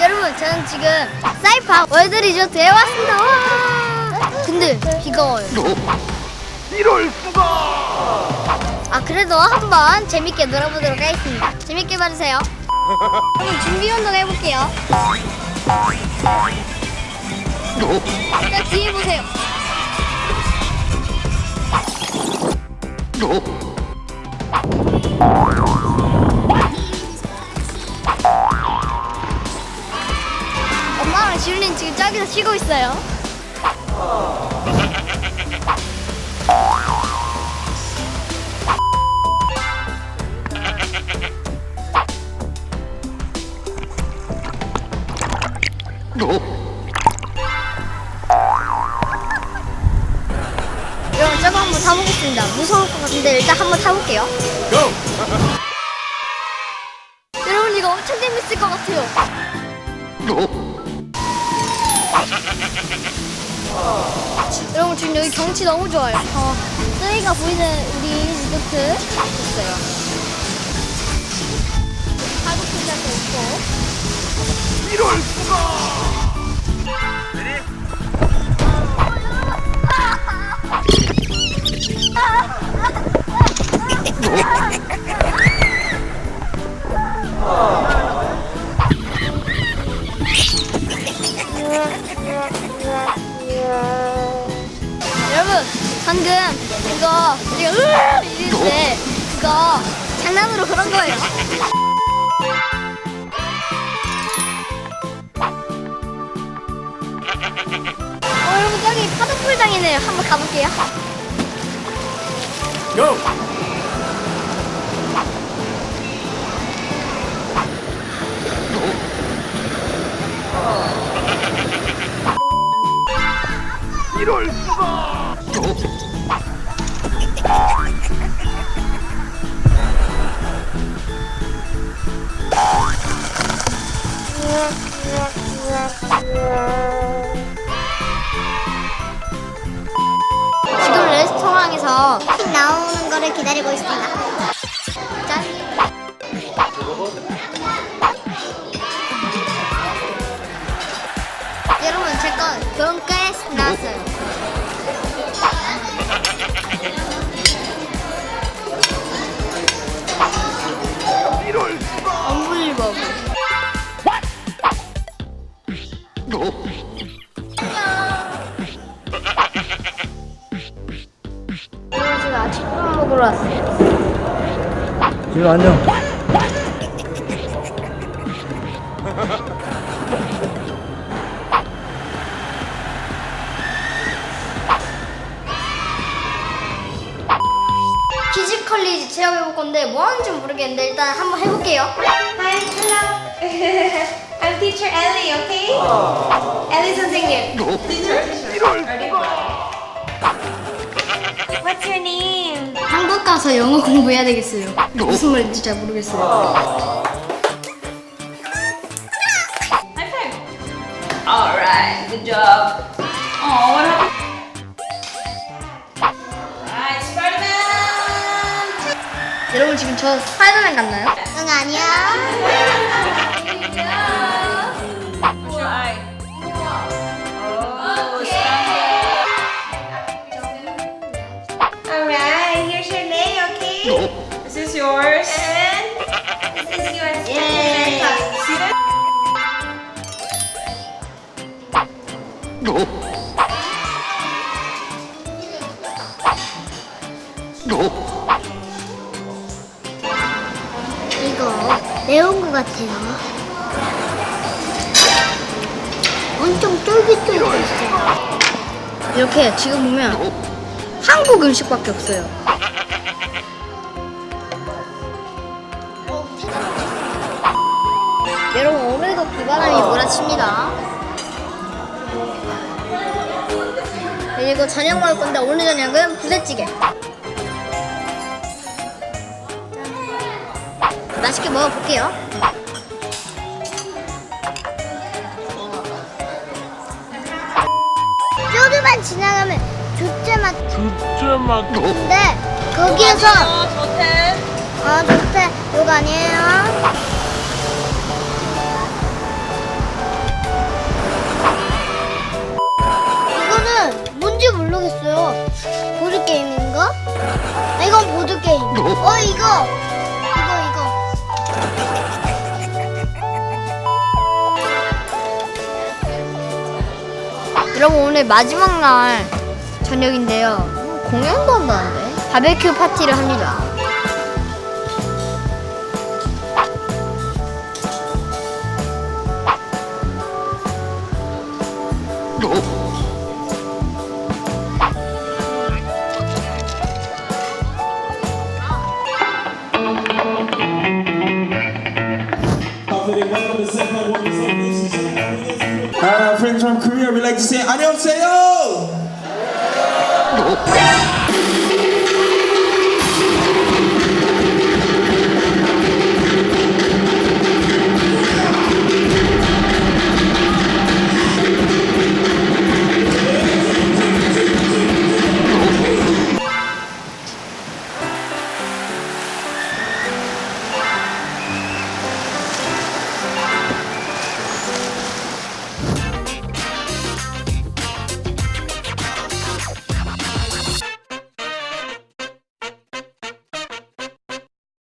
여러분 저는 지금 사이파 월드 리조트에 왔습니다. 와! 근데 비가 와요. 이럴 수가! 아 그래도 한번 재밌게 놀아보도록 하겠습니다. 재밌게 봐주세요. 그럼 준비 운동 해볼게요. 자 뒤에 보세요. 엄마랑 지훈이는 지금 저기서 쉬고 있어요. 저거 한번 타보겠습니다. 무서울 것 같은데 일단 한번 타볼게요. 여러분 이거 엄청 재밌을 것 같아요. 여러분 지금 여기 경치 너무 좋아요. 어, 저희가 보이는 우리 리조트 있어요. 파도풀장도 있고. 이럴 수가! 방금 이거 우리가 으 이럴 때 그거 장난으로 그런 거예요. 어 여러분 저기 파도풀장이네요. 한번 가볼게요. 고! 이럴 나오는 거를 기다리고 있습니다. 짠. 여러분 제거 병가에 나왔어요. 지금 안녕. 피지컬리지 체험해볼 건데 뭐 하는지 모르겠는데 일단 한번 해볼게요. Hi, hello. I'm teacher Ellie, okay? Ellie 선생님. Teacher? 이 가서 영어 공부해야 되겠어요. 무슨 말인지 잘 모르겠어요. High five. All right, good job. Oh, what happened? Alright, Spider-Man. 여러분 지금 저 스파이더맨 같나요? 응 아니야. 매운 것 같아요. 엄청 쫄깃쫄깃했어요. 이렇게 지금 보면 한국 음식밖에 없어요. 여러분 오늘도 비바람이 몰아칩니다. 그리고 저녁 먹을 건데 오늘 저녁은 부대찌개. 맛있게 먹어볼게요. 조금만 지나가면 주제만 주제만 근데 거기에서 어, 저텐. 아 좋대 이거 아니에요 여러분 오늘 마지막 날 저녁인데요. 공연도 한다는데? 바베큐 파티를 합니다. Alright, friends say 안녕하세요.